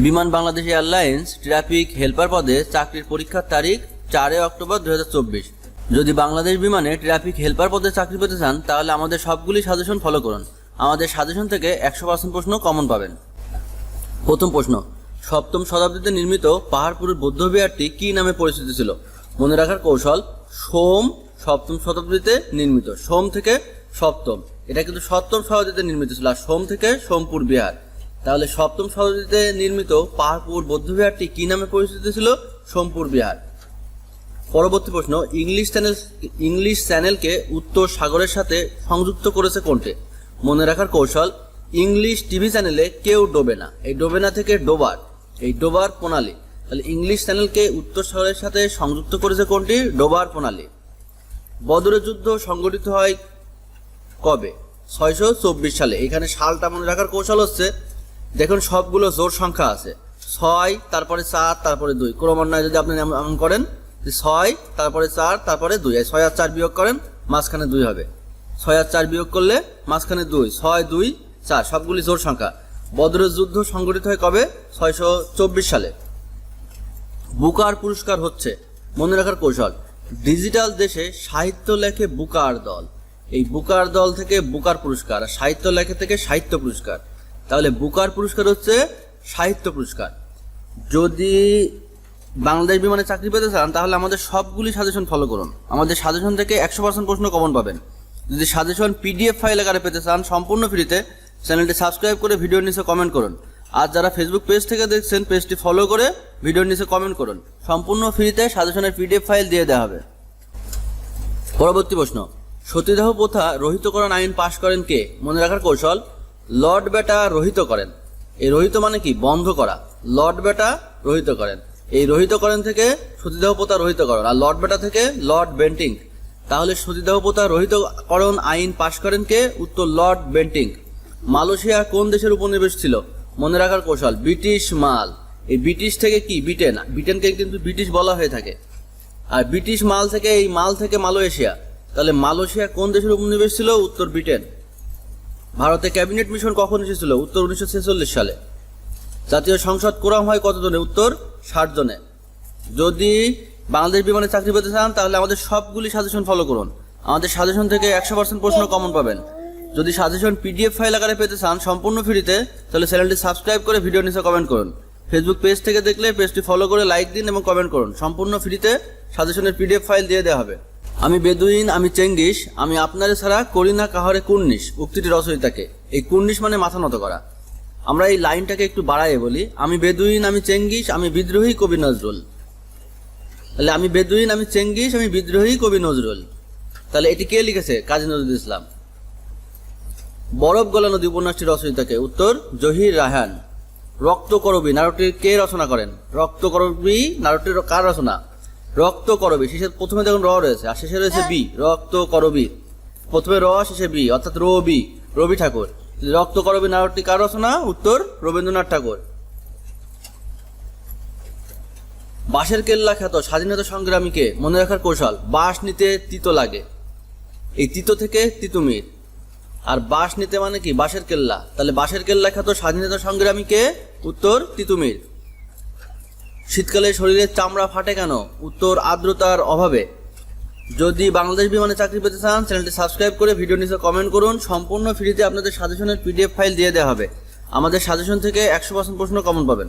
বিমান Bangladesh airlines traffic helper পদে চাকরির পরীক্ষার তারিখ চারই অক্টোবর দু হাজার চব্বিশ। যদি বাংলাদেশ বিমানে ট্রাফিক হেল্পার পদে চাকরি পেতে চান, তাহলে আমাদের সবগুলি সাজেশন ফলো করুন। আমাদের সাজেশন থেকে একশো পার্সেন্ট প্রশ্ন কমন পাবেন। প্রথম প্রশ্ন, সপ্তম শতাব্দীতে নির্মিত পাহাড়পুরের বৌদ্ধ বিহারটি কি নামে পরিচিত ছিল? মনে রাখার কৌশল, সোম সপ্তম শতাব্দীতে নির্মিত, সোম থেকে সপ্তম। এটা কিন্তু সপ্তম শতাব্দীতে নির্মিত ছিল, আর সোম থেকে সোমপুর বিহার। তাহলে সপ্তম শতাব্দীতে নির্মিত পাহাড়পুর বৌদ্ধ বিহারটি কি নামে পরিচিত ছিল? সোমপুর বিহার। পরবর্তী প্রশ্ন, ইংলিশ চ্যানেল, ইংলিশ চ্যানেলকে উত্তর সাগরের সাথে সংযুক্ত করেছে কোনটি? মনে রাখার কৌশল, ইংলিশ টিভি চ্যানেলে কেউ ডোবে না। এই ডোবে না থেকে ডোবার, এই ডোবার প্রণালী। তাহলে ইংলিশ চ্যানেলকে উত্তর সাগরের সাথে সংযুক্ত করেছে কোনটি? ডোবার প্রণালী। বদরের যুদ্ধ সংগঠিত হয় কবে? ছয়শো চব্বিশ সালে। এখানে সালটা মনে রাখার কৌশল হচ্ছে দেখুন, সবগুলো জোর সংখ্যা আছে। ছয়, তারপরে চার তারপরে দুই। ক্রমান্বয়ে যদি আপনি এমন করেন ছয়, তারপরে চার, তারপরে দুই। এই ছয় আর চার বিয়োগ করেন, মাঝখানে দুই হবে। ছয় আর চার বিয়োগ করলে মাঝখানে দুই। ছয়, দুই, চার। সবগুলি জোর সংখ্যা। বদরের যুদ্ধ সংগঠিত হয় কবে? ছয়শো চব্বিশ সালে। বুকার পুরস্কার হচ্ছে। মনে রাখার কৌশল। ডিজিটাল দেশে সাহিত্য লেখে বুকার দল। এই বুকার দল থেকে বুকার পুরস্কার, আর সাহিত্য লেখে থেকে সাহিত্য পুরস্কার। তাহলে বুকার পুরস্কার হচ্ছে সাহিত্য পুরস্কার। যদি বাংলাদেশ বিমানে চাকরি পেতে চান, তাহলে আমাদের সবগুলি সাজেশন ফলো করুন। আমাদের সাজেশন থেকে একশো পার্সেন্ট প্রশ্ন কমন পাবেন। যদি সাজেশন পিডিএফ ফাইল আকারে পেতে চান, সম্পূর্ণ ফ্রিতে চ্যানেলটি সাবস্ক্রাইব করে ভিডিওর নিচে কমেন্ট করুন। আর যারা ফেসবুক পেজ থেকে দেখছেন পেজটি ফলো করে ভিডিওর নিচে কমেন্ট করুন। সম্পূর্ণ ফ্রিতে সাজেশনের পিডিএফ ফাইল দিয়ে দেওয়া হবে। পরবর্তী প্রশ্ন। সতীদাহ প্রথা রহিতকরণ আইন পাশ করেন কে? মনে রাখার কৌশল? লর্ড বেটা রহিত করেন। এই রহিত মানে কি? বন্ধ করা। লর্ড বেটা রহিত করেন। এই রহিত করেন থেকে সতীদাহ প্রথা রহিতকরণ আর লর্ড বেটা থেকে লর্ড বেন্টিং। তাহলে সতীদাহ প্রথা রহিতকরণ আইন পাশ করেন কে? উত্তর লর্ড বেন্টিং। মালয়েশিয়া কোন দেশের উপনিবেশ ছিল? মনে রাখার কৌশল, ব্রিটিশ মাল। এই ব্রিটিশ থেকে কি? ব্রিটেন। ব্রিটেনকে কিন্তু ব্রিটিশ বলা হয়ে থাকে। আর ব্রিটিশ মাল থেকে এই মাল থেকে মালয়েশিয়া। তাহলে মালয়েশিয়া কোন দেশের উপনিবেশ ছিল? উত্তর ব্রিটেন। ভারতে ক্যাবিনেট মিশন কখন এসেছিল? উত্তর উনিশশো ছেচল্লিশ সালে। জাতীয় সংসদ কোরাম হয় কত জনে উত্তর ষাট জনে। যদি বাংলাদেশ বিমানে চাকরি পেতে চান, তাহলে আমাদের সবগুলি সাজেশন ফলো করুন। আমাদের সাজেশন থেকে একশো পার্সেন্ট প্রশ্ন কমন পাবেন। যদি সাজেশন পিডিএফ ফাইল আকারে পেতে চান, সম্পূর্ণ ফ্রিতে তাহলে চ্যানেলটি সাবস্ক্রাইব করে ভিডিও নিচে কমেন্ট করুন। ফেসবুক পেজ থেকে দেখলে পেজটি ফলো করে লাইক দিন এবং কমেন্ট করুন। সম্পূর্ণ ফ্রিতে সাজেশনের পিডিএফ ফাইল দিয়ে দেওয়া হবে। আমি বেদুইন, আমি চেঙ্গিস, আমি আপনারে ছাড়া করি না কাহারে কুর্নিশ, উক্তিটি রচয়িতাকে। এই কুর্নিশ মানে মাথা নত করা। আমরা এই লাইনটাকে একটু বাড়াইয়ে বলি। আমি বেদুইন, আমি চেঙ্গিস, আমি বিদ্রোহী কবি নজরুল। তাহলে আমি বেদুইন, আমি চেঙ্গিস, আমি বিদ্রোহী কবি নজরুল। তাহলে এটি কে লিখেছে? কাজী নজরুল ইসলাম। বরফ গলা নদী উপন্যাসটি রচয়িতাকে। উত্তর, জহির রায়হান। রক্ত করবি নাটকটি কে রচনা করেন? রক্ত করবি নাটকটির কার রচনা? রক্ত করবি শেষে প্রথমে দেখুন র রয়েছে আর শেষে রয়েছে বি। রক্ত করবি প্রথমে র শেষে বি অর্থাৎ রবি রবি ঠাকুর। রক্ত করবি নাটকটি কার রচনা? উত্তর রবীন্দ্রনাথ ঠাকুর। বাঁশের কেল্লা খ্যাত স্বাধীনতা সংগ্রামীকে মনে রাখার কৌশল বাঁশ নিতে তিতো লাগে। এই তিতো থেকে তিতুমির আর বাঁশ নিতে মানে কি? বাঁশের কেল্লা। তাহলে বাঁশের কেল্লা খ্যাত স্বাধীনতা সংগ্রামীকে উত্তর তিতুমির শীতকালে শরীরের চামড়া ফাটে কেন? উত্তর, আর্দ্রতার অভাবে। যদি বাংলাদেশ বিমানে চাকরি পেতে চান, চ্যানেলটি সাবস্ক্রাইব করে ভিডিও নিচে কমেন্ট করুন। সম্পূর্ণ ফ্রিতে আপনাদের সাজেশনের পিডিএফ ফাইল দিয়ে দেওয়া হবে। আমাদের সাজেশন থেকে একশো পার্সেন্ট প্রশ্ন কমন পাবেন।